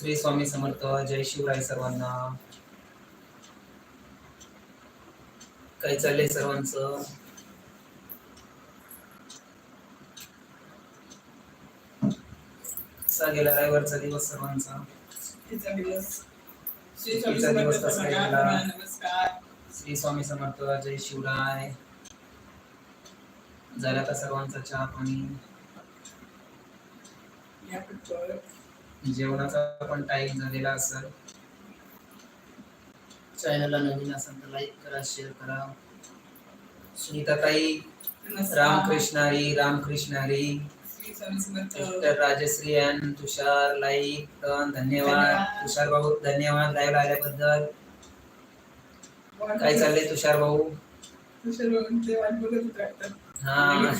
श्री स्वामी समर्थ जय शिवराय सर्वांना. काय चाललंय सर्वांचं? कसा गेला रविवारचा दिवस सर्वांचा? दिवस? श्री स्वामी समर्थ कसा सगळ्यांना गेला? नमस्कार. श्री स्वामी समर्थ जय शिवराय. झाला का सर्वांचा चहा पाणी? जेवणाचा पण टाइम झालेला असेल. चॅनलला नवीन असेल तर लाईक करा शेअर करा. सुनीताताई नमस्कार. Ramkrishna Hari Ramkrishna Hari Shri Swami Samarth mister Rajshri and Tushar like धन्यवाद. तुषार भाऊ धन्यवाद लाईव्ह आल्याबद्दल. काय चाललंय तुषार भाऊ? तुषार वाटतं. हा.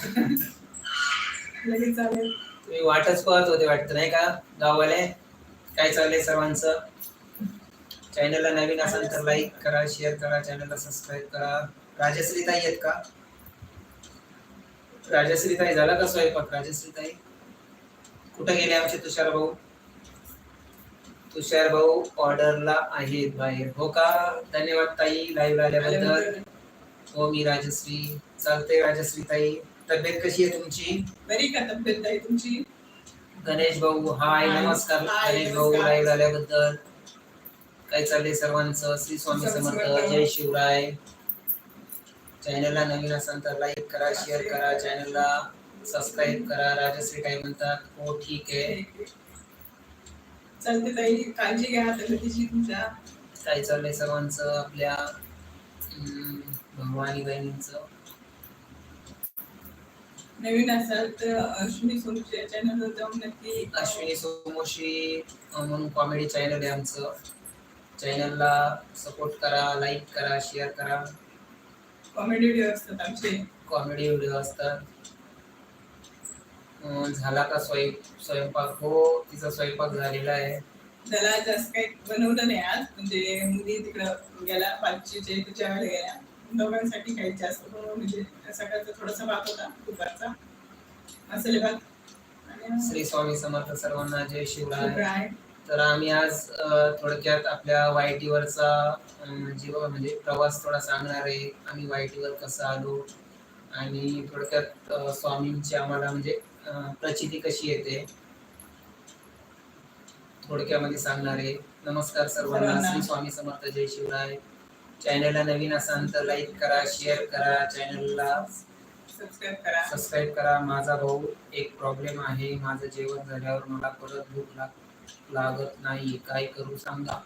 लगेच चालेल. तुम्ही वाटच पाहत होते वाटत नाही का? गाववाले काय चाललंय सर्वांचं? चॅनलला नवीन असाल तर लाईक करा शेअर करा चॅनलला सबस्क्राईब करा. राजश्री ताई आहेत का? राजश्री ताई झाला का स्वयंपाक? राजश्री ताई? कुठं गेले आमचे तुषार भाऊ? तुषार भाऊ ऑर्डरला आहेत बाहेर. हो का? धन्यवाद ताई लाईव्ह आल्याबद्दल. आल्याबद्दल. हो मी राजश्री. चालते राजश्री ताई. तब्येत कशी आहे तुमची? बरी का तब्येत आहे तुमची? गणेश भाऊ हाय. नमस्कार. हाय, गणेश भाऊ नमस्कार. लाईव्ह झाल्याबद्दल. काय चाललंय सर्वांचं? श्री स्वामी स्वामी समर्थ समर्थ. जय शिवराय. चॅनलला नवीन असाल तर लाईक करा शेअर करा. चॅनलला सबस्क्राईब करा. राजश्री काय म्हणतात हो ठीक आहे. चालते ताई काळजी घ्या तब्येतीची तुमच्या. काय चाललंय सर्वांचं? आपल्या आणि बहिणींचं? नवीन असाल तर अश्विनी सोमच्या चॅनलवर जाऊन नक्की अश्विनी सोमोशी म्हणून कॉमेडी चॅनल आहे आमचं. चॅनलला सपोर्ट करा लाईक करा शेअर करा. कॉमेडी व्हिडिओ असतात आमचे. कॉमेडी व्हिडिओ असतात. झाला का स्वयं स्वयंपाक? हो तिचा स्वयंपाक झालेला आहे. त्याला जास्त काही बनवलं नाही आज. म्हणजे मुली तिकडं गेल्या पाचशेचे तिच्या वेळेला गेल्या दोघांसाठी काही जास्त म्हणजे सकाळचा थोडासा भात होता दुपारचा. भात आणि श्री स्वामी समर्थ सर्वांना जय शिवराय. तर आम्ही आज थोडक्यात आपल्या वायटीवरचा जीव म्हणजे प्रवास थोडा सांगणार आहे. आम्ही वायटीवर कसं आलो आणि थोडक्यात स्वामींची आम्हाला म्हणजे प्रचिती कशी येते थोडक्यामध्ये सांगणार आहे. नमस्कार सर्वांना. सर्वांना. श्री स्वामी समर्थ जय शिवराय चॅनलला नवीन असाल तर लाईक करा शेअर करा चॅनलला सबस्क्राईब करा. सबस्क्राईब करा. माझा भाऊ एक प्रॉब्लेम आहे. माझं जेवण झाल्यावर मला परत भूक लाग लागत नाही. काय करू सांगा?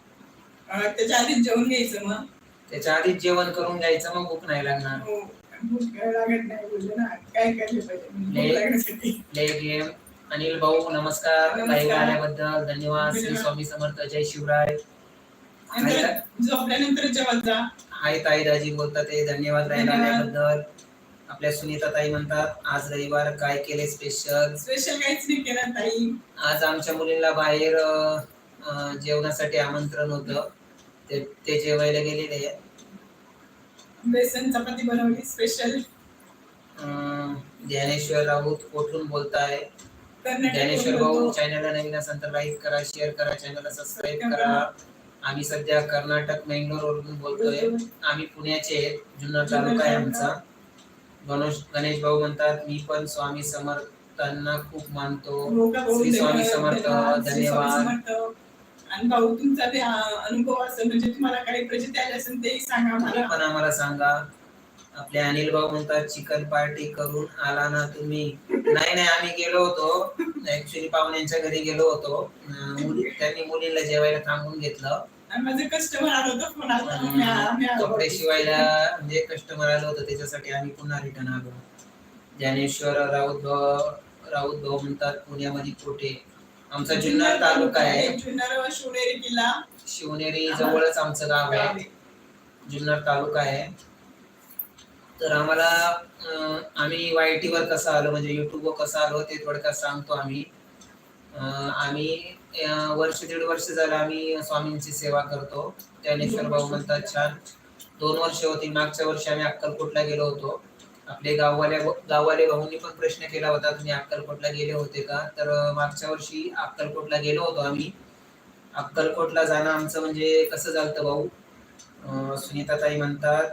त्याच्या आधीच जेवण घ्यायचं मग. त्याच्या आधीच जेवण करून घ्यायचं मग भूक नाही लागणार. हो. भूक लागत नाही बोलले ना. काय केलं पाहिजे? भूक नाही. लागण्यासाठी. प्ले गेम अनिल भाऊ नमस्कार. लाईव्ह आल्याबद्दल धन्यवाद. श्री. स्वामी समर्थ. जय शिवराय. झोपल्यानंतर जा हाय ताई दाजी बोलतात ते धन्यवाद धन्यवाद. आल्याबद्दल. आपल्या सुनीता ताई म्हणतात आज रविवार काय केले स्पेशल स्पेशल काहीच नाही केलं ताई. आज आमच्या मुलींना बाहेर अ, जेवणासाठी आमंत्रण होतं. ते ते जेवायला गेलेले. बेसन चपाती बनवली स्पेशल अ, ज्ञानेश्वर राऊत कोठून बोलताय? ज्ञानेश्वर कर्नाटक भाऊ चॅनलला नवीन असेल तर लाईक करा शेअर करा चॅनलला सबस्क्राईब करा. आम्ही सध्या कर्नाटक बेंगलोर वरून बोलतोय. आम्ही पुण्याचे आहेत. जुन्नर तालुका आहे आमचा. गणेश गणेश भाऊ म्हणतात मी पण स्वामी समर्थांना खूप मानतो. श्री स्वामी समर्थ धन्यवाद. आणि भाऊ तुमचा ते अं, अनुभव असेल म्हणजे तुम्हाला काही प्रचिती आली असेल तेही सांगा तुम्ही मला पण आम्हाला सांगा. आपले अनिल भाऊ म्हणतात चिकन पार्टी करून आला ना तुम्ही. नाही नाही आम्ही गेलो होतो. ऍक्च्युली पाहुण्यांच्या घरी गेलो होतो. मुली त्यांनी मुलीला जेवायला थांबून घेतलं. आणि माझे कस्टमर आलं होतं फोन आला आम्ही आलो. कपडे शिवायला म्हणजे कस्टमर आलं होतं त्याच्यासाठी आम्ही पुन्हा रिटर्न आलो. ज्ञानेश्वर राऊत भाऊ राऊत भाऊ म्हणतात पुण्यामध्ये कुठे? आमचा जुन्नर तालुका आहे जुन्नर शिवनेरी किल्ला. शिवनेरी जवळच आमचं गाव आहे. जुन्नर तालुका आहे. तर आम्हाला अं, आम्ही YT वर कसं आलो म्हणजे युट्यूबवर कसं आलो ते थोडक्यात सांगतो आम्ही. अं, आम्ही वर्ष दीड वर्ष झालं आम्ही स्वामींची सेवा करतो. ज्ञानेश्वर भाऊ म्हणतात छान. दोन वर्ष होती. मागच्या वर्षी आम्ही अक्कलकोटला गेलो होतो. आपले गाववाल्या गाववाले भाऊंनी पण प्रश्न केला होता तुम्ही अक्कलकोटला गेले होते का? तर मागच्या वर्षी अक्कलकोटला गेलो होतो आम्ही. अक्कलकोटला जाणं आमचं म्हणजे कसं झालं भाऊ? सुनीता सुनीताताई म्हणतात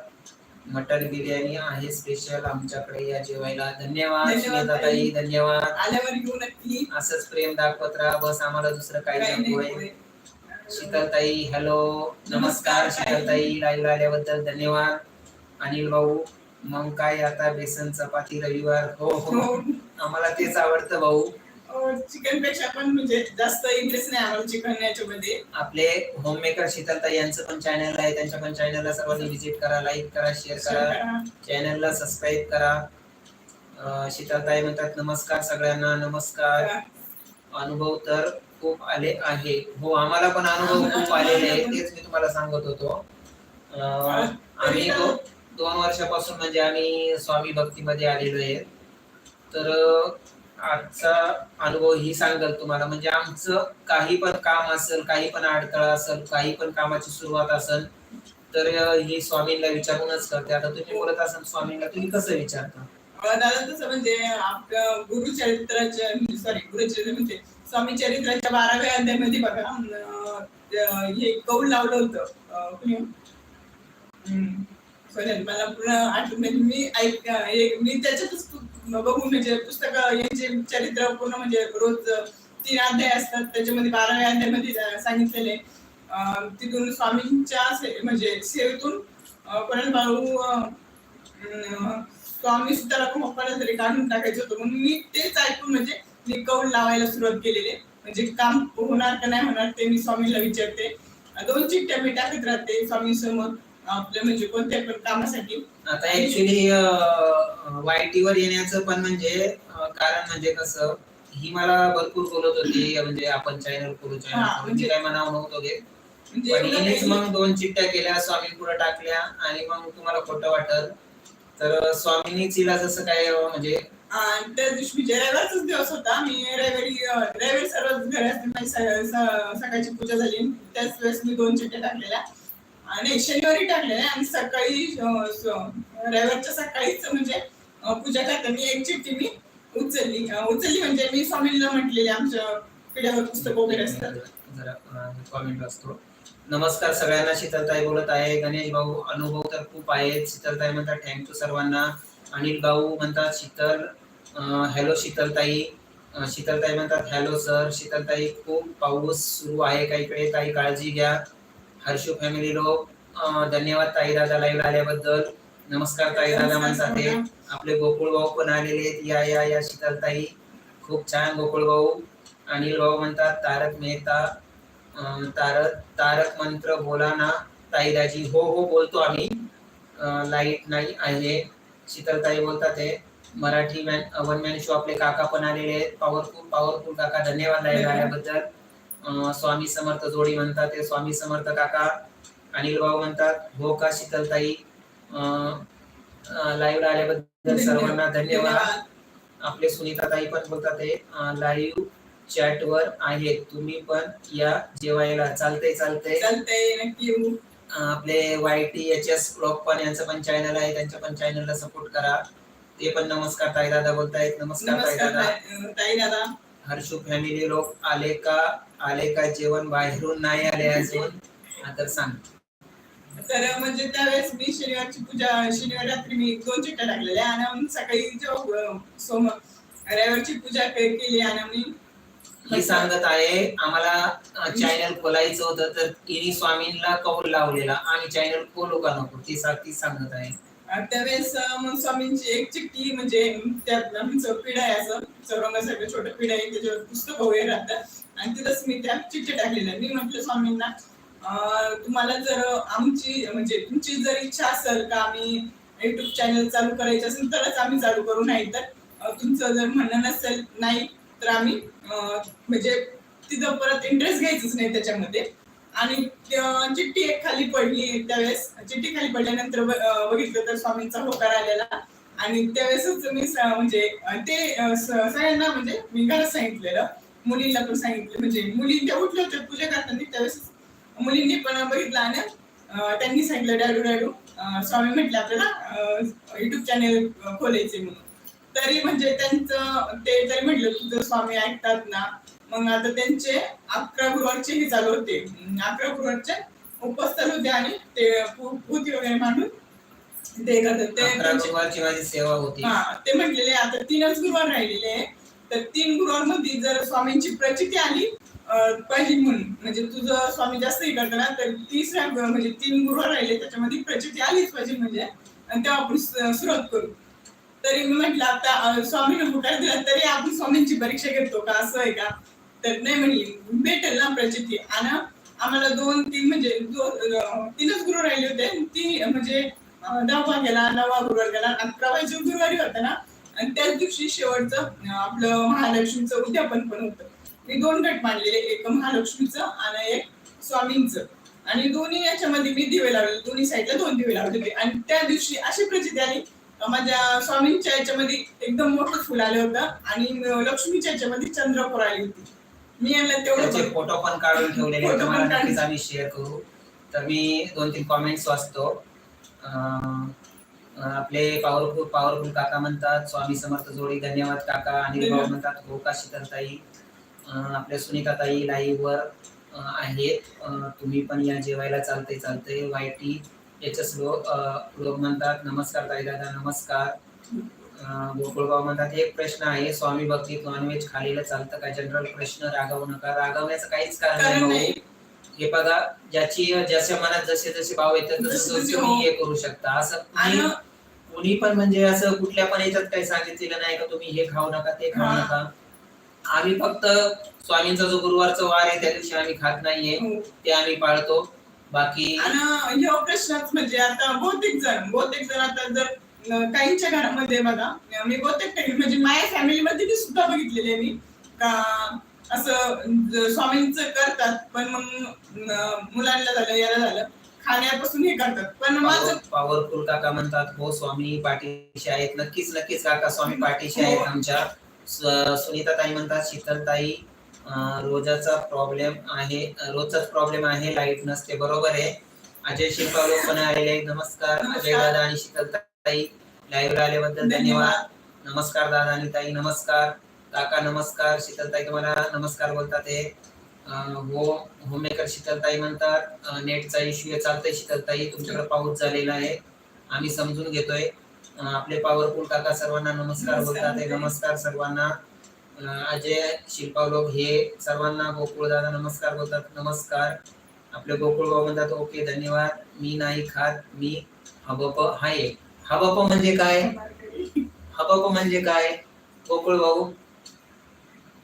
मटन बिर्याणी आहे स्पेशल आमच्याकडे. या जेवायला धन्यवाद. धन्यवाद सुनीताताई ताई. धन्यवाद. आल्यावर घेऊ नक्की. असंच प्रेम दाखवत राहा. बस आम्हाला दुसरं काही काही नको नाही आहे होय. शीतलताई हॅलो नमस्कार नमस्कार, ताई. शीतलताई लाईव्ह आल्याबद्दल धन्यवाद. अनिल भाऊ मग काय आता बेसन चपाती रविवार. हो हो. हो. आम्हाला तेच आवडतं भाऊ. चिकनपेक्षा पण म्हणजे जास्त इंटरेस्ट नाही आम्हाला चिकन याच्यामध्ये. आपले होममेकर शीतलताई यांचं पण चॅनल आहे. त्यांच्या पण चॅनलला सर्वांनी व्हिजिट करा लाईक करा शेअर करा. चॅनलला सबस्क्राईब करा. शीतलताई म्हणतात नमस्कार सगळ्यांना नमस्कार. अनुभव तर खूप आले आहे. हो आम्हाला पण अनुभव खूप आलेले आहेत. तेच मी तुम्हाला सांगत होतो. आम्ही दोन वर्षापासून म्हणजे आम्ही स्वामी भक्तीमध्ये आलेलो आहे. तर आजचा अनुभव ही सांगेल तुम्हाला. म्हणजे आमचं काही पण काम असेल काही पण अडथळा असेल काही पण कामाची सुरुवात असेल तर ही स्वामींना विचारूनच करते. आता तुम्ही बोलत असाल स्वामींना तुम्ही कसं विचारता? दादा तसं म्हणजे आपलं गुरुचरित्राच्या सॉरी गुरुचरित्र म्हणजे स्वामी चरित्राच्या बाराव्या अध्यायामध्ये बघा हे कौल लावलं होतं. हम्म. मला पूर्ण आठवण नाही. मी ऐक मी त्याच्यातच बघून म्हणजे पुस्तक यांचे चरित्र पूर्ण म्हणजे रोज तीन अध्याय असतात त्याच्यामध्ये बाराव्या अध्यायामध्ये सांगितलेले. तिथून स्वामींच्या म्हणजे सेवेतून परत भाऊ स्वामी सुद्धा पप्पाला तरी काढून टाकायचं होतं. म्हणून मी तेच ऐकून म्हणजे मी कौल लावायला सुरुवात केलेली. म्हणजे काम होणार का नाही होणार ते मी स्वामीला विचारते. दोन चिठ्ठ्या मी टाकत राहते स्वामी समोर आपल्या म्हणजे कोणत्या पण कामासाठी. आता ऍक्च्युली वायटी वर येण्याचं पण म्हणजे कारण म्हणजे कसं ही मला भरपूर बोलत होती म्हणजे आपण चॅनल करू हा, चॅनल म्हणजे म्हणजे- काय म्हणावं नव्हतं घेत म्हणजे पण हिनेच मग दोन चिठ्ठ्या केल्या स्वामी पुढे टाकल्या आणि मग तुम्हाला खोटं वाटत तर स्वामीनीच हिला जसं काय अं, म्हणजे आणि त्या दिवशी म्हणजे रविवारचाच दिवस होता. मी रविवारी अं, रविवारी सर्व घरी असते माझी स- स- सकाळची पूजा झाली. त्याच वेळेस मी दोन चिठ्ठ्या टाकलेल्या. आणि शनिवारी टाकले आणि सकाळी रविवारच्या सकाळीच म्हणजे अं, पूजा करताना एक चिठ्ठी मी उचलली. उचलली म्हणजे मी स्वामींना म्हटलेली आमच्या पिढ्यावर पुस्तक वगैरे असतात. कॉमेंट असतो नमस्कार सगळ्यांना. शीतलताई बोलत आहे. गणेश भाऊ अनुभव तर खूप आहेत. शीतलताई म्हणतात थँक्यू सर्वांना. अनिल भाऊ म्हणतात शीतल हॅलो शीतलताई. शीतलताई म्हणतात हॅलो सर शीतलताई खूप पाऊस सुरू आहे काही इकडे? ताई काळजी घ्या. हर्षू फॅमिली लोक धन्यवाद ताई दादा लाईव्ह आल्याबद्दल. नमस्कार ताई दादा म्हणतात आपले गोकुळ भाऊ पण आलेले आहेत. या या या शीतलताई खूप छान गोकुळ भाऊ. अनिल भाऊ म्हणतात तारक मेहता तारक तारक मंत्र बोला ना ताईदाजी हो हो बोलतो आम्ही. लाइट नाही आहे. शीतलताई बोलतात हे. Marathi man one man show आपले काका पण आलेले आहेत. पॉवरफुल पॉवरफुल काका. धन्यवाद लाईव्ह आल्याबद्दल. स्वामी समर्थ जोडी म्हणतात ते स्वामी समर्थ काका अनिल भाऊ म्हणतात हो का शीतलताई? लाईव्ह आल्याबद्दल सर्वांना धन्यवाद. आपले सुनीताताई पण बोलतात ते लाईव्ह चॅट वर आहे तुम्ही पण या जेवायला. चालतंय चालतंय. नक्की आपले Y T H S blog पण यांचं पण चॅनल आहे. त्यांच्या पण चॅनलला सपोर्ट करा. ते पण नमस्कार ताई दादा बोलतायत. नमस्कार ताई दादा ताई दादा हर्षू फॅमिली लोक आले का? आले का जेवण? बाहेरून नाही आले अजून. तर सांग. तर म्हणजे त्यावेळेस मी शनिवारची पूजा शनिवार रात्री मी दोन चिठ्ठ्या टाकलेल्या. आणि सकाळी जेव्हा सोम रविवारची पूजा केली आणि मी ही सांगत आहे आम्हाला चॅनल खोलायचं होतं तर इनी स्वामींना कौल लावलेला. आम्ही चॅनल खोलू का नको? ती सांगत आहे. त्यावेळेस मग स्वामींची एक चिठ्ठी म्हणजे त्यात आमचं पिढा आहे असं चौरंगासारखं छोटं पिढा आहे त्याच्यावर पुस्तक वगैरे राहतात. आणि तिथंच मी त्या चिठ्ठी टाकलेल्या मी म्हटलं स्वामींना तुम्हाला जर आमची म्हणजे तुमची जर इच्छा असेल का आम्ही युट्यूब चॅनल चालू करायचं असेल तरच आम्ही चालू करू. नाही तर तुमचं जर म्हणणं नसेल नाही तर आम्ही म्हणजे तिथं परत इंटरेस्ट घ्यायचंच नाही त्याच्यामध्ये. आणि चिठ्ठी एक खाली पडली त्यावेळेस. चिठ्ठी खाली पडल्यानंतर बघितलं तर स्वामींचा होकार आलेला. आणि त्यावेळेसच मी म्हणजे ते सगळ्यांना म्हणजे मी घरात सांगितलेलं. मुलींना पण सांगितलं. म्हणजे मुली त्या उठल्या होत्या पूजा करताना त्यावेळेस मुलींनी पण बघितलं आणि त्यांनी सांगितलं डॅडू डॅडू स्वामी म्हटलं आपल्याला युट्यूब चॅनेल खोलायचे म्हणून. तरी म्हणजे त्यांचं ते तरी म्हटलं तुझं स्वामी ऐकतात ना. मग आता त्यांचे अकरा गुरुवारचे हे चालू होते. अकरा गुरुवारचे उपवास चालू होते आणि ते पूती वगैरे मांडून ते करतात. सेवा होती. हा ते म्हटलेले आता तीनच गुरुवार राहिलेले आहे तर तीन गुरुवारमध्ये जर स्वामींची प्रचिती आली पाहिजे म्हणून म्हणजे तुझं स्वामी जास्त हे करतो ना तर तिसऱ्या म्हणजे तीन गुरुवार राहिले त्याच्यामध्ये प्रचिती आलीच पाहिजे म्हणजे आणि तेव्हा आपण सुरुवात करू. तरी मी म्हटलं आता स्वामीने होकार दिला तरी आपण स्वामींची परीक्षा घेतो का? असं आहे का? तर नाही म्हणली भेटेल ना प्रचिती आणि आम्हाला दोन तीन म्हणजे दोन तीनच गुरु राहिले होते. ती म्हणजे दहावा गेला नवा गुरुवार गेला अकरावा जो गुरुवारी होता ना आणि त्याच दिवशी शेवटचं आपलं महालक्ष्मीचं उद्यापन पण होतं. मी दोन गट मांडलेले एक महालक्ष्मीचं आणि एक स्वामींचं. आणि दोन्ही याच्यामध्ये मी दिवे लावले दोन्ही साईडला दोन दिवे लावले होते. आणि त्या दिवशी अशी प्रचिती आली माझ्या स्वामींच्या याच्यामध्ये एकदम मोठं फुल आलं होतं आणि लक्ष्मीच्या याच्यामध्ये चंद्रपूर आली होती. मी यांना तेवढं त्याचे फोटो पण काढून ठेवलेले आहेत फोटो पण तुम्हाला काढून. नक्कीच आम्ही शेअर करू. तर मी दोन तीन कॉमेंट्स वाचतो. अं, अं, आपले पॉवरफुल पॉवरफुल काका म्हणतात स्वामी समर्थ जोडी धन्यवाद काका. आणि भाऊ. म्हणतात हो का शीतलताई? अं, आपल्या सुनीता ताई लाईव्ह वर अं, आहेत. अं, तुम्ही पण या जेवायला चालते चालते वायटी याच्याच लोक लोक म्हणतात नमस्कार ताई दादा नमस्कार. गोकुळगाव म्हणतात एक प्रश्न आहे स्वामी भक्तीत नॉनव्हेज खालीला चालतं का? जनरल प्रश्न रागवू नका. रागवण्याचं काहीच कारण नाही हे बघा ज्याची ज्याच्या मनात जसे जसे भाव येतात जसे तसं जसे तुम्ही हो. हे करू शकता. असं कुणी पण म्हणजे असं कुठल्या पण याच्यात काही सांगितलेलं नाही का तुम्ही हे खाऊ नका ते खाऊ. नका. आम्ही फक्त स्वामींचा जो गुरुवारचा वार आहे त्या दिवशी आम्ही खात नाहीये. हो. ते आम्ही पाळतो. बाकी ह्यो प्रश्नच म्हणजे आता बहुतेक जण बहुतेक जण आता जर काहींच्या घरामध्ये बघा. मी बहुतेक ठिकाणी म्हणजे माझ्या फॅमिलीमध्ये ती सुद्धा बघितलेली मी. का असं स्वामींचं करतात पण मग मुलांना झालं याला झालं खाण्यापासून हे करतात. पण माझं पॉवरफुल काका म्हणतात हो स्वामी पाठीशी आहेत नक्कीच नक्कीच काका स्वामी पाठीशी हो. आहेत आमच्या सुनीता ताई म्हणतात शीतल ताई रोजाचा प्रॉब्लेम आहे रोजचाच प्रॉब्लेम आहे लाइट नसते बरोबर आहे? अजय शिल्पा लोक पण आलेले नमस्कार. अजय दादा आणि शीतल ताई लाईव्ह आल्याबद्दल धन्यवाद. नमस्कार दादा आणि ताई नमस्कार. काका नमस्कार. शीतल ताई तुम्हाला नमस्कार बोलतात हे. हो होममेकर शीतल ताई म्हणतात नेटचा इश्यू चालतंय शीतल ताई तुमच्याकडे पाऊस झालेला आहे. आम्ही समजून घेतोय. आपले पॉवरफुल काका सर्वांना नमस्कार. बोलतात हे. नमस्कार. सर्वांना. अजय शिल्पा लोक हे सर्वांना गोकुळ दादा नमस्कार बोलतात. नमस्कार. आपले गोकुळ भाऊ म्हणतात ओके धन्यवाद. मी नाही खात. मी हबप हा बापा म्हणजे काय? हबप म्हणजे काय? गोकुळ भाऊ?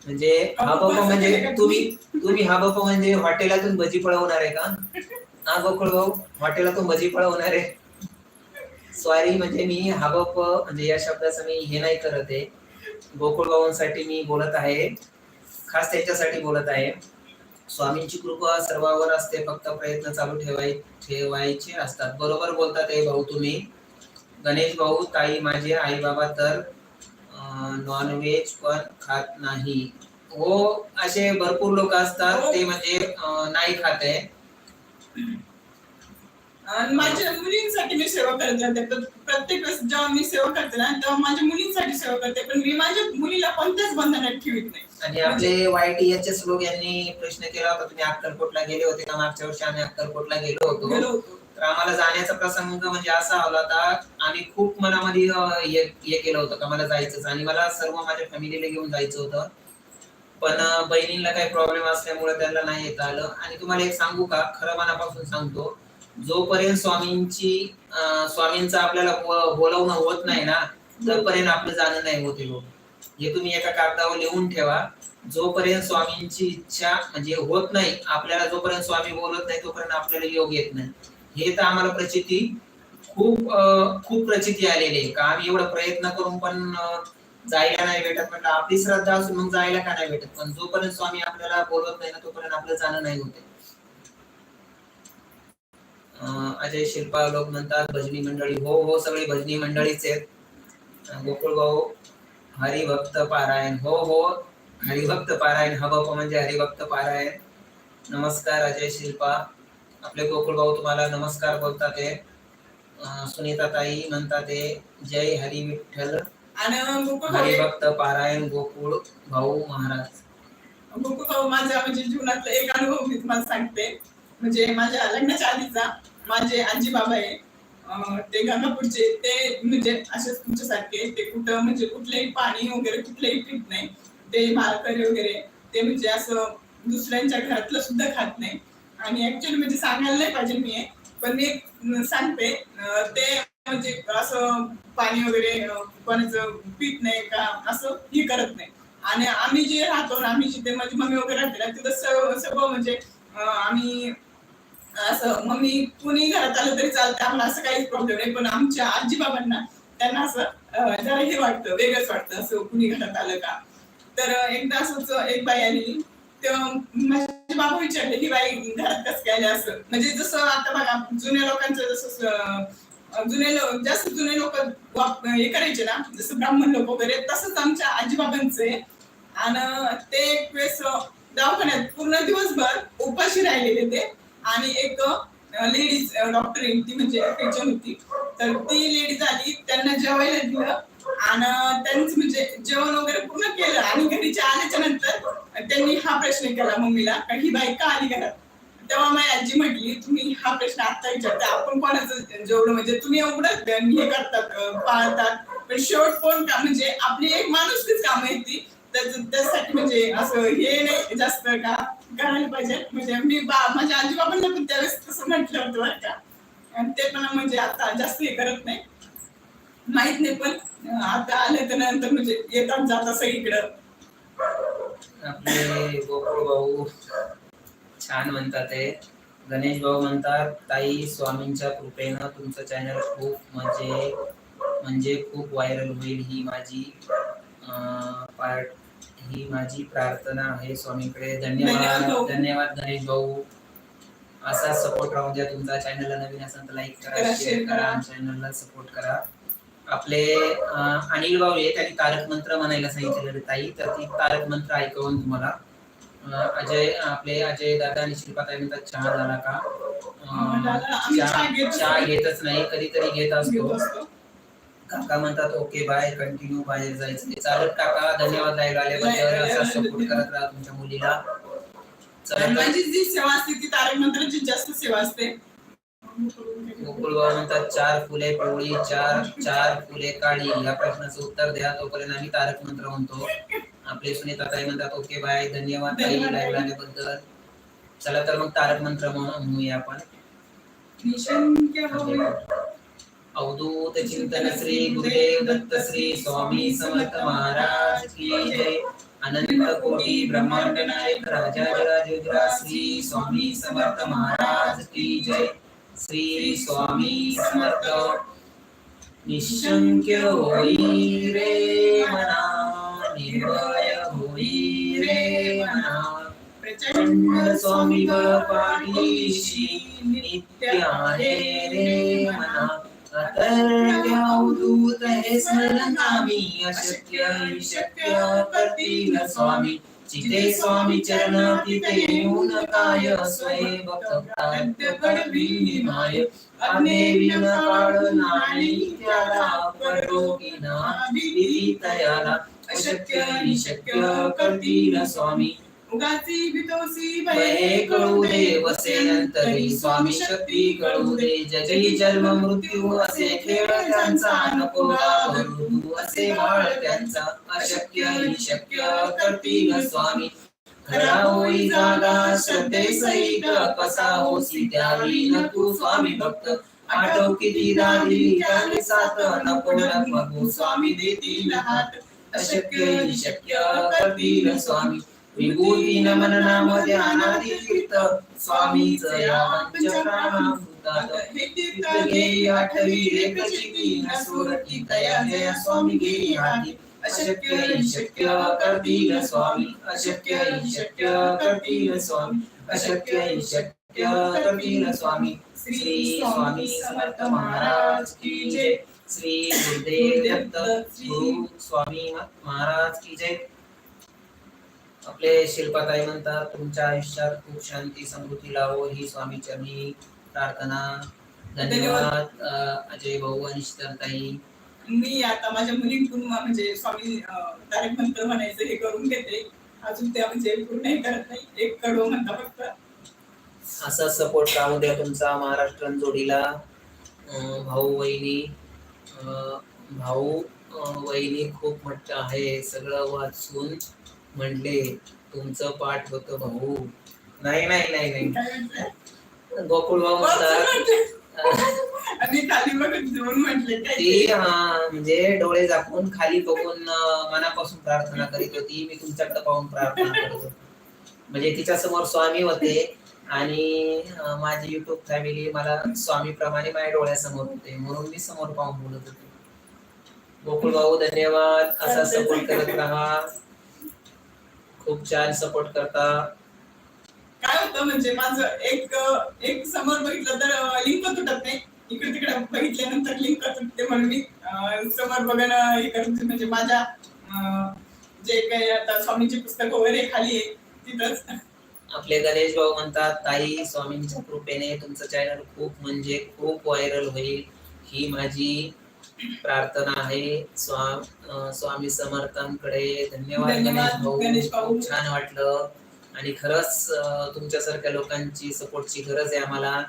म्हणजे हबप म्हणजे तुम्ही तुम्ही हबप म्हणजे हॉटेलातून भजी पळवणार आहे का? हा गोकुळ भाऊ हॉटेलातून भजी पळवणार आहे. सॉरी म्हणजे मी हबप म्हणजे या शब्दाचं मी हे नाही करत आहे. गोकुळ भाऊंसाठी मी बोलत आहे. खास त्याच्यासाठी बोलत आहे. स्वामींची कृपा सर्वावर असते. फक्त प्रयत्न चालू ठेवाय ठेवायचे असतात. बरोबर बोलतात हे भाऊ तुम्ही. गणेश भाऊ ताई माझे आई बाबा तर नॉनव्हेज पण खात नाही. हो असे भरपूर लोक असतात ते म्हणजे नाही खात माझ्या मुलींसाठी मी सेवा करत राहते प्रत्येक वेळेस जेव्हा मी सेवा करते ना तेव्हा माझ्या मुलींसाठी सेवा करते पण मी माझ्या मुलीला कोणत्याच बंधनात ठेवीत नाही. आणि आपले वाईटी याचे लोक यांनी प्रश्न केला होता तुम्ही अक्कलकोटला गेले होते का? मागच्या वर्षी आम्ही अक्कलकोटला गेलो होतो. तर आम्हाला जाण्याचा प्रसंग म्हणजे असा आला होता आम्ही खूप मनामध्ये हे हे केलं होतं का मला जायचंच आणि मला सर्व माझ्या फॅमिलीला घेऊन जायचं होतं. पण बहिणींना काही प्रॉब्लेम असल्यामुळे त्यांना नाही येता आलं. आणि तुम्हाला एक सांगू का? खरं मनापासून सांगतो. जोपर्यंत स्वामींची स्वामींचा स्वामींचं आपल्याला बोलवणं होत नाही ना तोपर्यंत आपलं जाणं नाही होते लोक. हे तुम्ही एका कागदावर लिहून ठेवा. जोपर्यंत स्वामींची इच्छा म्हणजे होत नाही आपल्याला जोपर्यंत स्वामी बोलत नाही तोपर्यंत आपल्याला योग येत नाही. हे तर आम्हाला प्रचिती खूप खूप प्रचिती आलेली आहे. का आम्ही एवढा प्रयत्न करून पण जायला नाही भेटत म्हटलं. आपली श्रद्धा असून मग जायला का नाही भेटत? पण जोपर्यंत स्वामी आपल्याला बोलवत नाही ना तोपर्यंत आपलं जाणं नाही होते अजय शिल्पा लोक म्हणतात भजनी मंडळी हो हो सगळी भजनी मंडळीच आहेत. गोकुळ भाऊ हरिभक्त पारायण हो हो हरिभक्त पारायण हबप म्हणजे हरिभक्त पारायण. नमस्कार अजय शिल्पा आपले गोकुळ भाऊ तुम्हाला नमस्कार बोलतात ते सुनीता ताई म्हणतात ते जय हरी विठ्ठल. भाऊ हरिभक्त पारायण गोकुळ भाऊ महाराज. गोकुळ माझ्या म्हणजे जीवनातला एक अनुभव मी तुम्हाला सांगते. म्हणजे माझ्या लग्नाच्या आधीचा माझे आजी बाबा आहे ते गंगापूरचे ते म्हणजे असेच तुमच्यासारखे ते कुठं म्हणजे कुठलंही पाणी वगैरे कुठलंही पित नाही. ते मालकरी वगैरे ते म्हणजे असं दुसऱ्यांच्या घरातलं सुद्धा खात नाही. आणि ऍक्च्युली म्हणजे सांगायला नाही पाहिजे मी पण मी सांगते. ते म्हणजे असं पाणी वगैरे कोणाचं पीत नाही का असं हे करत नाही. आणि आम्ही जे राहतो ना आम्ही जिथे माझी मम्मी वगैरे राहते ना तिथं सगळं म्हणजे आम्ही असं मम्मी कुणी घरात आलं तरी चालतं आम्हाला असं काहीच प्रॉब्लेम नाही. पण आमच्या आजी बाबांना त्यांना असं जरा हे वाटतं वेगळंच वाटतं असं कुणी घरात आलं का. तर एकदा असंच एक बाई आली. तेव्हा म्हणजे बाबा विचारले की बाई घरात कसं काय असं म्हणजे जसं आता बघा जुन्या लोकांचं जसं जुने लोक जास्त जुने लोक हे करायचे ना जसं ब्राह्मण लोक वगैरे तसंच आमच्या आजीबाबांचं. आहे आणि ते एक वेळेस दवाखान्यात पूर्ण दिवसभर उपाशी राहिलेले ते. आणि एक लेडीज डॉक्टर ती म्हणजे पेशंट होती. तर ती लेडीज आली त्यांना जेवायला दिलं. आणि त्यांचं म्हणजे जेवण वगैरे पूर्ण केलं आणि घरीच्या आल्याच्यानंतर त्यांनी हा प्रश्न केला मम्मीला का ही बाई का आली घरात? तेव्हा माझी आजी म्हटली तुम्ही हा प्रश्न आता विचारता आपण कोणाचं जेवढं म्हणजे तुम्ही एवढं हे करतात पाळतात पण शेवट कोण का म्हणजे आपली एक माणुसकीच काम आहे ती. त्यासाठी म्हणजे असं हे नाही जास्त का करायला पाहिजे. म्हणजे मी बा- माझ्या आजीबाबांना पण त्यावेळेस तसं म्हटलं होतं बरं का. आणि ते पण म्हणजे आता जास्त हे करत नाही. माहीत नाही पण आता आले तर नंतर म्हणजे येतात जातात सगळीकडं. आपले गोकुळ भाऊ छान म्हणतात ते गणेश भाऊ म्हणतात ताई स्वामींच्या कृपेनं तुमचं चॅनल खूप म्हणजे म्हणजे खूप व्हायरल होईल ही माझी पार्ट ही माझी प्रार्थना आहे स्वामीकडे. धन्यवाद धन्यवाद गणेश भाऊ. असा सपोर्ट राहू द्या तुमचा चॅनलला नवीन असेल तर लाईक करा शेअर करा. चॅनलला सपोर्ट करा. आपले अनिल भाऊ आहे त्यांनी तारक मंत्र म्हणायला सांगितलेलं ताई. तर ती तारक मंत्र ऐकवून तुम्हाला अजय आपले अजय दादा आणि श्रीपाताई म्हणतात चहा झाला का? चहा चहा घेतच नाही. कधीतरी घेत असतो. काका म्हणतात ओके बाय कंटिन्यू बाहेर जायचं. चालत काका धन्यवाद लाईव्ह आल्याबद्दल. असा. सपोर्ट करत राहा तुमच्या मुलीला. जी सेवा असते ती तारक मंत्राची जास्त सेवा असते. गोकुळबाबा म्हणतात चार फुले पिवळी चार चार फुले काळी. या प्रश्नाचं उत्तर द्या तोपर्यंत आम्ही तारक मंत्र म्हणतो. आपले सुनीता ताई म्हणतात ओके बाय धन्यवाद ताई धन्यवाद, लाईव्ह आल्याबद्दल चला तर मग तारक मंत्र म्हणूया आपण. अवधूत चिंतन श्री गुरुदेव दत्त श्री स्वामी समर्थ महाराज की जय. अनंत कोटी ब्रह्मांड नायक राजा जरा श्री स्वामी समर्थ महाराज की जय. श्री स्वामी समर्थ। निशंक्य होई रे मना निर्भय होई रे मना। प्रचंड स्वामी पाठीशी नित्य आहे रे मना। अतर्क्य हे स्मरणामी अशक्य शक्य करतील स्वामी जिथे स्वामी चरण तिथे येऊन काय स्वय भक्त काळ नाही त्याला तयाला. अशक्य निशक्य करतील स्वामी. उगाची बितोसी भये कळू दे वसे नंतरी स्वामी शक्ती कळू दे. जजही जन्म मृत्यू असे खेळ त्यांचा नको घाबरू. असे बाळ त्यांचा अशक्य हि शक्य करतील स्वामी. खरा होई जागा श्रद्धे सहित कसा होसी त्यावी न तू स्वामी भक्त आठव किती दादी त्याने सात नको बघू स्वामी देतील हात अशक्य शक्य करतील स्वामी. विभूती नमन नाम ध्यानादि तीर्थ स्वामीच या पंचप्राणाभूतात आठवी तया जया स्वामी अशक्य शक्य करतील स्वामी। अशक्य शक्य करतील स्वामी। अशक्य शक्य करतील स्वामी। श्री स्वामी समर्थ महाराज की जय। श्री गुरुदेव दत्त गुरु स्वामी महाराज की जय। आपले शिल्पाताई म्हणतात तुमच्या आयुष्यात खूप शांती समृद्धी लावो. ही स्वामी चरणी प्रार्थना. धन्यवाद अजय भाऊ आणि शीतलताई. मी आता माझ्या मुलींकडून म्हणजे स्वामी अं, तारक मंत्र म्हणायचं हे करून घेते. अजून ते म्हणजे पूर्ण करत नाही. एक कडव म्हणता फक्त. असा सपोर्ट राहू द्या तुमचा महाराष्ट्रीयन जोडीला. भाऊ वहिनी भाऊ वहिनी खूप मोठं आहे सगळं वाचून. म्हणले तुमचं पाठ होत भाऊ. नाही नाही नाही नाही. म्हटलं गोकुळ भाऊ म्हणतात म्हटले म्हणजे डोळे झाकून खाली बघून मनापासून प्रार्थना करीत होती. मी तुमच्याकडे पाहून प्रार्थना करत होतो. म्हणजे तिच्या समोर स्वामी होते आणि माझी युट्यूब फॅमिली मला स्वामी प्रमाणे माझ्या डोळ्यासमोर होते. म्हणून मी समोर पाहून बोलत होते. गोकुळ भाऊ धन्यवाद. असा सपोर्ट करत राहा. खूप छान सपोर्ट करता. काय होतं म्हणजे माझं एक एक समोर बघितलं तर लिंक तुटत नाही. इकडे तिकडे बघितल्यानंतर लिंक तुटते म्हणून मी समोर बघायला हे करते म्हणजे माझ्या जे काही आता स्वामीची पुस्तक वगैरे खाली आहे तिथंच. आपले गणेश भाऊ म्हणतात ताई स्वामींच्या कृपेने तुमचं चॅनल खूप म्हणजे खूप व्हायरल होईल. ही माझी प्रार्थना आहे. स्वा अं, स्वामी समर्थांकडे धन्यवाद धन्यवाद, गणेश भाऊ. छान वाटलं. आणि खरंच तुमच्यासारख्या लोकांची सपोर्टची गरज आहे आम्हाला.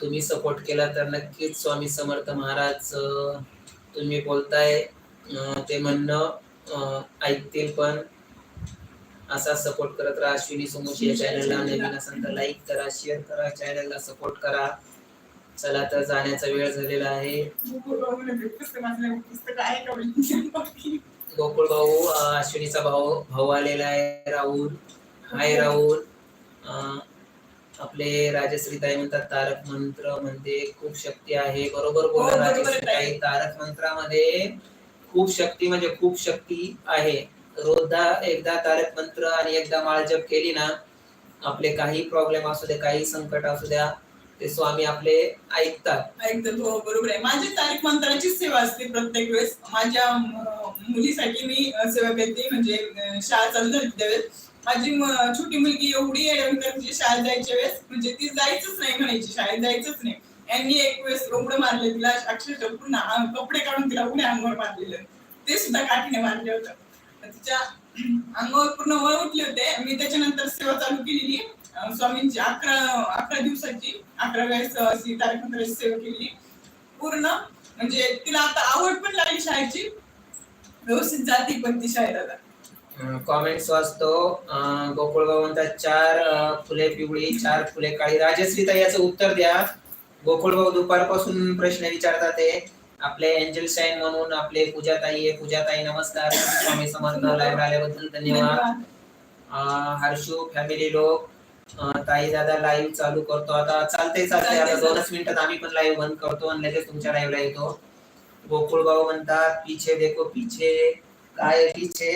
तुम्ही सपोर्ट केला तर नक्कीच स्वामी समर्थ महाराज तुम्ही बोलताय. ते म्हणणं ऐकतील पण. असा सपोर्ट करत राहा. अश्विनी समोशी या चॅनलला नवीन असेल तर लाईक करा शेअर करा चॅनलला सपोर्ट करा. चला तर जाण्याचा वेळ झालेला आहे. गोकुळ भाऊ अश्विनीचा भाऊ भाऊ आलेला आहे राहुल. हाय राहुल. आपले राजश्रीताई म्हणतात तारक मंत्रमध्ये खूप शक्ती आहे. बरोबर हो, बोला आहे. राजश्रीताई. ताई. तारक मंत्रामध्ये खूप शक्ती म्हणजे खूप शक्ती आहे. रोजदा एकदा तारक मंत्र आणि एकदा माळ जप केली ना आपले काही प्रॉब्लेम असू दे काही संकट असू द्या ते स्वामी आपले ऐकतात. ऐकतात हो बरोबर आहे. माझी तारीख मंत्राचीच सेवा असते प्रत्येक वेळेस. माझ्या मुलीसाठी मी सेवा करते म्हणजे शाळा चालू झाली त्यावेळेस. माझी छोटी मुलगी एवढी म्हणजे शाळेत जायच्या वेळेस म्हणजे ती जायचंच नाही म्हणायची शाळेत जायचंच नाही. यांनी एक वेळेस एवढं मारले तिला अक्षरशः पुन्हा कपडे काढून तिला उड्या अंगावर मारलेलं. ते सुद्धा काठीने मारले होतं. तिच्या अंगावर पूर्ण वळ उठले होते. मी त्याच्यानंतर सेवा चालू केलेली. स्वामींची अकरा अकरा दिवसाची अकरा वेळेस अशी सेवा केली. पूर्ण म्हणजे तिला आता आवड पण लागली शाळेची. व्यवस्थित जाते पण ती शाळेत आता. कॉमेंट्स वाचतो. गोकुळ भाऊ म्हणतात चार फुले पिवळी चार फुले काळी. राजश्रीता याचं उत्तर द्या. गोकुळ भाऊ दुपारपासून प्रश्न विचारतात ते आपले एंजल साईन म्हणून आपले पूजाताई आहे. पूजाताई नमस्कार. स्वामी समर्थ लाईव्ह आल्याबद्दल धन्यवाद. हर्षू फॅमिली लोक. ताई दादा लाईव्ह चालू करतो. आता चालते चालते आता दोनच मिनिटात आम्ही पण लाईव्ह बंद करतो आणि लगेच तुमच्या लाईव्हला येतो. गोकुळ भाऊ म्हणतात पिछे देखो पिछे. काय पिछे?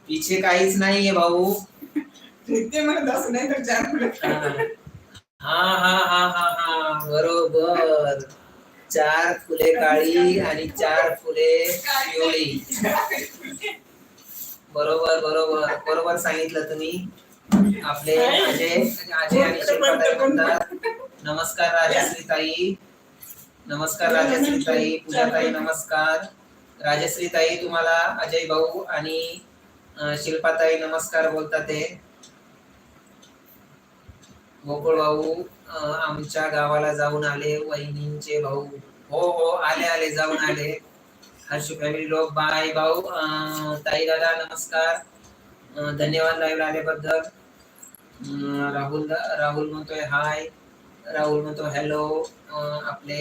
पिछे काहीच नाहीये भाऊ. ते म्हणत असं नाही तर हा हा हा हा हा बरोबर. चार फुले काळी आणि चार फुले पिवळी. बरोबर बरोबर. बरोबर सांगितलं तुम्ही. आपले अजय अजय आणि म्हणतात. नमस्कार राजश्री ताई नमस्कार. राजश्री ताई पूजाताई नमस्कार. राजश्री ताई तुम्हाला अजय भाऊ आणि शिल्पाताई नमस्कार बोलतात ते. गोकुळ भाऊ आमच्या गावाला जाऊन आले वहिनींचे भाऊ. हो हो आले आले जाऊन आले. हर्षू फॅमिली लोक बाय भाऊ. ताई दादा नमस्कार. धन्यवाद लाईव्ह आल्याबद्दल. राहुल दा- राहुल म्हणतोय हाय राहुल म्हणतो हॅलो आपले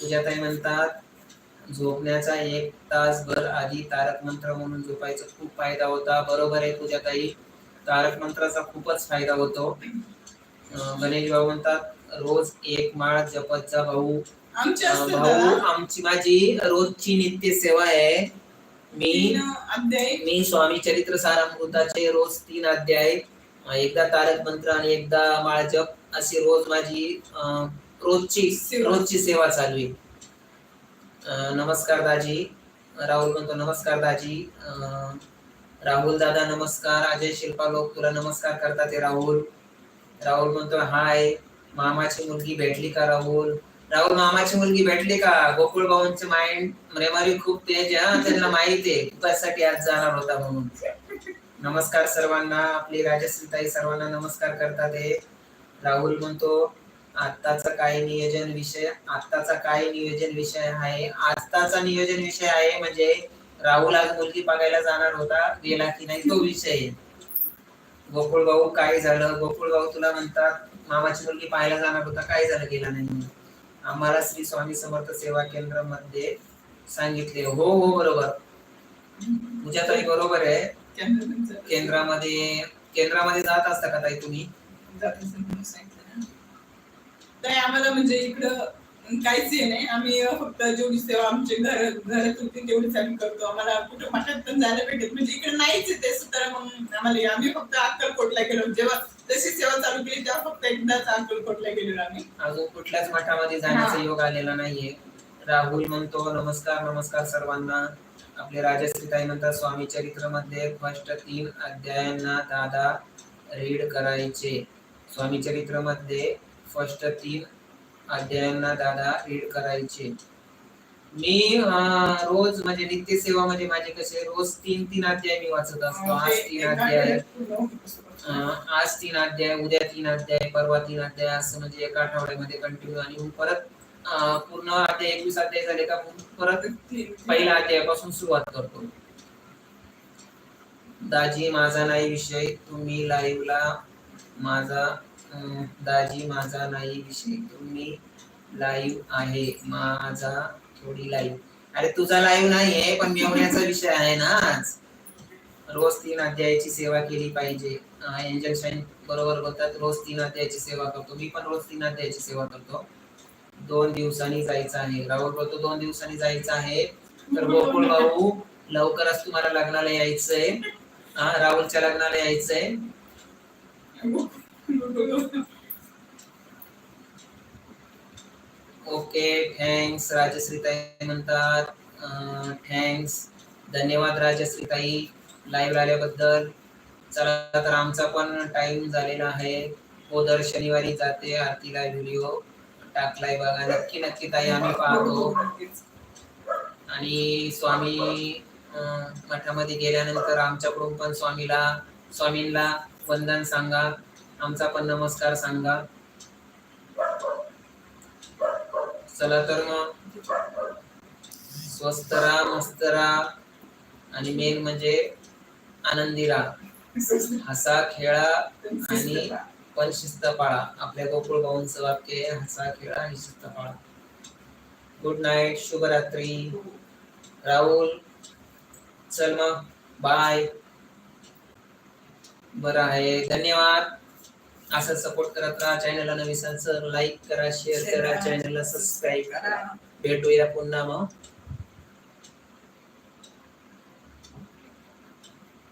तुझ्याताई म्हणतात झोपण्याचा एक तासभर आधी तारक मंत्र म्हणून झोपायचा खूप फायदा होता. बरोबर आहे पूजाताई. तारक मंत्राचा खूपच फायदा होतो. गणेश भाऊ म्हणतात रोज एक माळ जपत जा भाऊ. आमचे असते भाऊ दादा आमची माझी रोजची नित्य सेवा आहे. मी तीन अध्याय. मी स्वामी चरित्र सारामृताचे रोज तीन अध्याय अं, एकदा तारक मंत्र आणि एकदा माळ जप अशी रोज माझी अं, रोजची सेवा. रोजची सेवा चालू आहे. अं, नमस्कार दाजी. राहुल म्हणतो नमस्कार दाजी. अं, राहुल दादा नमस्कार. अजय शिल्पा लोक तुला नमस्कार करतात ते राहुल. राहुल म्हणतो हाय. मामाची मुलगी भेटली का राहुल? राहुल मामाची मुलगी भेटली का? गोकुळ भाऊंचे माइंड मेमरी खूप तेज आहे त्यांना माहिती आहे तू आज जाणार होता म्हणून. नमस्कार सर्वांना. आपली राजश्री ताई सर्वांना नमस्कार करतात हे. राहुल म्हणतो आत्ताचा काय नियोजन विषय आत्ताचा काय नियोजन विषय आहे. आत्ताचा नियोजन विषय आहे म्हणजे राहुल आज मुलगी बघायला जाणार होता गेला की नाही तो विषय. आहे गोकुळ भाऊ काय झालं? गोकुळ भाऊ तुला म्हणतात मामाची मुलगी पाहायला जाणार होता काय झालं गेला नाही म्हणून. आम्हाला श्री स्वामी समर्थ सेवा केंद्रमध्ये सांगितले. हो हो बरोबर. तुझ्या ताई बरोबर आहे. केंद्रामध्ये केंद्रामध्ये जात असता का ताई तुम्ही? आम्हाला म्हणजे इकडं काहीच हे नाही. आम्ही फक्त जेवढी सेवा आमची घर घरात होती तेवढीच आम्ही करतो. आम्हाला कुठं मठात पण जायला भेटत म्हणजे इकडे नाहीच आहे ते तर मग आम्हाला आम्ही फक्त अक्कलकोटला गेलो. जेव्हा जशी सेवा चालू केली तेव्हा फक्त एकदाच अक्कलकोटला गेलो आम्ही. अजून कुठल्याच मठामध्ये जाण्याचा. योग आलेला नाहीये. राहुल म्हणतो नमस्कार नमस्कार सर्वांना. आपले राजश्री ताई म्हणतात स्वामी चरित्रमध्ये फर्स्ट तीन अध्यायांना दादा रीड करायचे. स्वामी चरित्रमध्ये फर्स्ट तीन अध्यायांना दादा रीड करायचे. मी रोज म्हणजे नित्य सेवा म्हणजे माझे कसे रोज तीन तीन अध्याय मी वाचत असतो. आज ते तीन अध्याय आज तीन अध्याय उद्या तीन अध्याय परवा तीन अध्याय असं म्हणजे एका आठवड्यामध्ये कंटिन्यू आणि परत पूर्ण अध्याय एकवीस अध्याय झाले का परत पहिल्या अध्यायापासून सुरुवात करतो. दाजी माझा नाही विषय तुम्ही लाईव्हला माझा दाजी माझा नाही विषय तुम्ही लाईव्ह आहे. माझा थोडी लाईव्ह अरे तुझा लाईव्ह नाहीये पण मेवण्याचा विषय आहे ना आज. रोज तीन अध्यायाची सेवा केली पाहिजे. एंजल शाईन बरोबर बोलतात. रोज तीन अध्यायाची सेवा करतो. मी पण रोज तीन अध्यायाची सेवा करतो. दोन दिवसांनी जायचं आहे. राहुल बोलतो दोन दिवसांनी जायचं आहे. तर गोकुळ भाऊ लवकरच तुम्हाला लग्नाला यायचंय. हा राहुलच्या लग्नाला यायचंय. ओके थँक्स राजश्रीताई म्हणतात. थँक्स धन्यवाद राजश्रीताई. लाईव्ह आल्याबद्दल चला तर आमचा पण टाइम झालेला आहे. हो दर शनिवारी जाते आरतीला व्हिडिओ टाकलाय बघा. नक्की नक्की ताई आम्ही पाहतो. आणि स्वामी मठामध्ये गेल्यानंतर आमच्याकडून पण स्वामीला स्वामींना वंदन सांगा. आमचा पण नमस्कार सांगा. चला तर मग. स्वस्त राहा मस्त राहा. आणि मेन म्हणजे आनंदी राहा. हसा खेळा आणि पण शिस्त पाळा. आपल्या गोकुळ भाऊंचं वाक्य हसा खेळा आणि शिस्त पाळा. गुड नाईट शुभरात्री. राहुल चल मग. बाय बरं आहे. धन्यवाद. असं सपोर्ट करत राहा. चॅनलला नवीन लाईक करा शेअर करा. चॅनलला सबस्क्राईब करा. भेटूया पुन्हा मग.